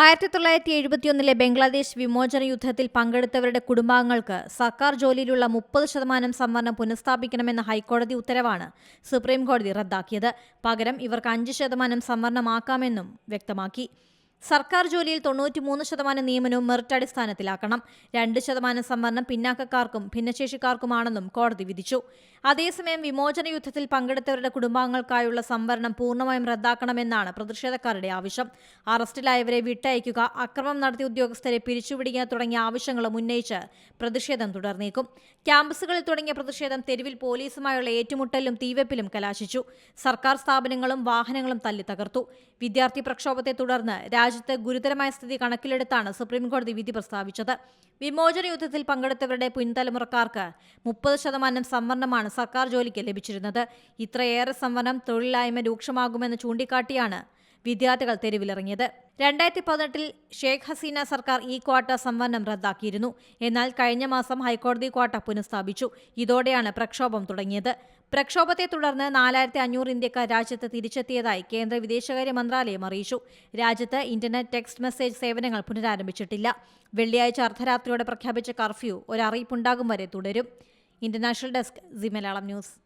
ആയിരത്തി തൊള്ളായിരത്തി എഴുപത്തിയൊന്നിലെ ബംഗ്ലാദേശ് വിമോചന യുദ്ധത്തിൽ പങ്കെടുത്തവരുടെ കുടുംബാംഗങ്ങൾക്ക് സർക്കാർ ജോലിയിലുള്ള മുപ്പത് ശതമാനം സംവരണം പുനഃസ്ഥാപിക്കണമെന്ന ഹൈക്കോടതി ഉത്തരവാണ് സുപ്രീംകോടതി റദ്ദാക്കിയത്. പകരം ഇവർക്ക് അഞ്ച് ശതമാനം സംവരണമാക്കാമെന്നും വ്യക്തമാക്കി. സർക്കാർ ജോലിയിൽ തൊണ്ണൂറ്റിമൂന്ന് ശതമാനം നിയമനവും മെറിറ്റ് അടിസ്ഥാനത്തിലാക്കണം രണ്ട് ശതമാനം സംവരണം പിന്നാക്കക്കാർക്കും ഭിന്നശേഷിക്കാർക്കുമാണെന്നും കോടതി വിധിച്ചു. അതേസമയം വിമോചന യുദ്ധത്തിൽ പങ്കെടുത്തവരുടെ കുടുംബാംഗങ്ങൾക്കായുള്ള സംവരണം പൂർണമായും റദ്ദാക്കണമെന്നാണ് പ്രതിഷേധക്കാരുടെ ആവശ്യം. അറസ്റ്റിലായവരെ വിട്ടയക്കുക അക്രമം നടത്തിയ ഉദ്യോഗസ്ഥരെ പിരിച്ചുവിടുക തുടങ്ങിയ ആവശ്യങ്ങളും ഉന്നയിച്ച് പ്രതിഷേധം തുടർന്നേക്കും. ക്യാമ്പസുകളിൽ തുടങ്ങിയ പ്രതിഷേധം തെരുവിൽ പോലീസുമായുള്ള ഏറ്റുമുട്ടലിലും തീവെപ്പിലും കലാശിച്ചു. സർക്കാർ സ്ഥാപനങ്ങളും വാഹനങ്ങളും തല്ലി തകർത്തു വിദ്യാർത്ഥി പ്രക്ഷോഭത്തെ തുടർന്ന് രാജ്യത്ത് ഗുരുതരമായ സ്ഥിതി കണക്കിലെടുത്താണ് സുപ്രീംകോടതി വിധി പ്രസ്താവിച്ചത്. വിമോചന യുദ്ധത്തിൽ പങ്കെടുത്തവരുടെ പിൻതലമുറക്കാർക്ക് മുപ്പത് ശതമാനം സംവരണമാണ് സർക്കാർ ജോലിക്ക് ലഭിച്ചിരുന്നത്. ഇത്രയേറെ സംവരണം തൊഴിലില്ലായ്മ രൂക്ഷമാകുമെന്ന് ചൂണ്ടിക്കാട്ടിയാണ് വിദ്യാർത്ഥികൾ തെരുവിലിറങ്ങിയത്. രണ്ടായിരത്തി പതിനെട്ടിൽ ഷേഖ് ഹസീന സർക്കാർ ഈ ക്വാട്ട സംവരണം റദ്ദാക്കിയിരുന്നു. എന്നാൽ കഴിഞ്ഞ മാസം ഹൈക്കോടതി ക്വാട്ട പുനഃസ്ഥാപിച്ചു. ഇതോടെയാണ് പ്രക്ഷോഭം തുടങ്ങിയത്. പ്രക്ഷോഭത്തെ തുടർന്ന് നാലായിരത്തി അഞ്ഞൂറ് ഇന്ത്യക്കാർ രാജ്യത്ത് തിരിച്ചെത്തിയതായി കേന്ദ്ര വിദേശകാര്യ മന്ത്രാലയം അറിയിച്ചു. രാജ്യത്ത് ഇന്റർനെറ്റ് ടെക്സ്റ്റ് മെസ്സേജ് സേവനങ്ങൾ പുനരാരംഭിച്ചിട്ടില്ല. വെള്ളിയാഴ്ച അർദ്ധരാത്രിയോടെ പ്രഖ്യാപിച്ച കർഫ്യൂ ഒരറിയിപ്പുണ്ടാകും വരെ തുടരും. International desk Zee Malayalam News.